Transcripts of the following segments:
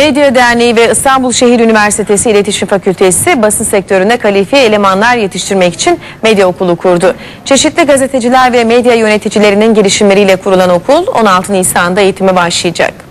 Medya Derneği ve İstanbul Şehir Üniversitesi İletişim Fakültesi basın sektöründe kalifiye elemanlar yetiştirmek için medya okulu kurdu. Çeşitli gazeteciler ve medya yöneticilerinin girişimleriyle kurulan okul 16 Nisan'da eğitime başlayacak.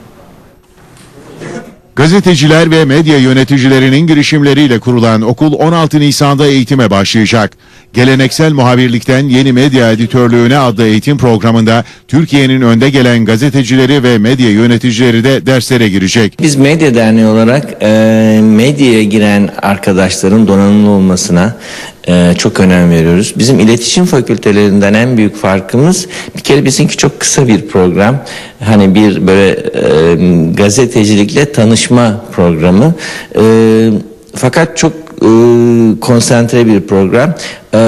Gazeteciler ve medya yöneticilerinin girişimleriyle kurulan okul 16 Nisan'da eğitime başlayacak. Geleneksel muhabirlikten yeni medya editörlüğüne adlı eğitim programında Türkiye'nin önde gelen gazetecileri ve medya yöneticileri de derslere girecek. Biz Medya Derneği olarak e, medyaya giren arkadaşların donanımlı olmasına e, çok önem veriyoruz. Bizim iletişim fakültelerinden en büyük farkımız bir kere bizimki çok kısa bir program. Hani bir böyle e, gazetecilikle tanışma programı. E, fakat çok konsantre bir program. E,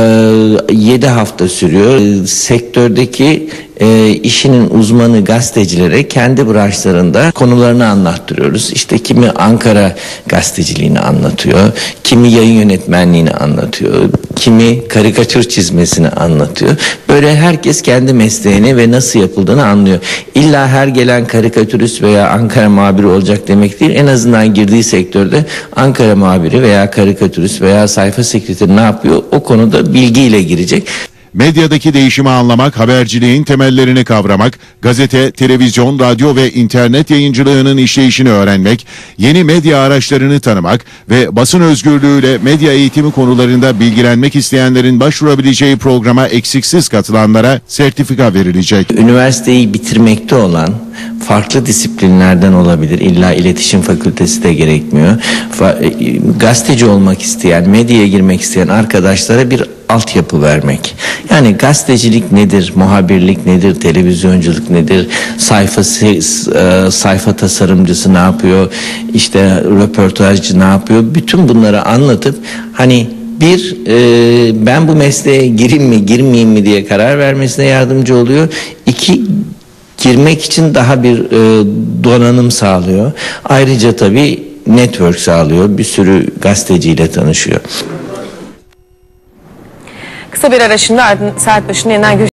7 hafta sürüyor. E, sektördeki e, işinin uzmanı gazetecilere kendi branşlarında konularını anlattırıyoruz. İşte kimi Ankara gazeteciliğini anlatıyor, kimi yayın yönetmenliğini anlatıyor, kimi karikatür çizmesini anlatıyor. Böyle herkes kendi mesleğini ve nasıl yapıldığını anlıyor. İlla her gelen karikatürist veya Ankara muhabiri olacak demek değil. En azından girdiği sektörde Ankara muhabiri veya karikatürist veya sayfa sekreteri ne yapıyor o konuda bilgiyle girecek. Medyadaki değişimi anlamak, haberciliğin temellerini kavramak, gazete, televizyon, radyo ve internet yayıncılığının işleyişini öğrenmek, yeni medya araçlarını tanımak ve basın özgürlüğüyle medya eğitimi konularında bilgilenmek isteyenlerin başvurabileceği programa eksiksiz katılanlara sertifika verilecek. Üniversiteyi bitirmekte olan farklı disiplinlerden olabilir. İlla iletişim fakültesi de gerekmiyor. E, gazeteci olmak isteyen, medyaya girmek isteyen arkadaşlara bir altyapı vermek. Yani gazetecilik nedir, muhabirlik nedir, televizyonculuk nedir, sayfa e, sayfa tasarımcısı ne yapıyor, işte röportajcı ne yapıyor, bütün bunları anlatıp hani bir e, ben bu mesleğe gireyim mi girmeyeyim mi diye karar vermesine yardımcı oluyor. İki girmek için daha bir e, donanım sağlıyor. Ayrıca tabii network sağlıyor. Bir sürü gazeteciyle tanışıyor. Kısa bir ara şimdi saat başında yeniden görüşeceğiz.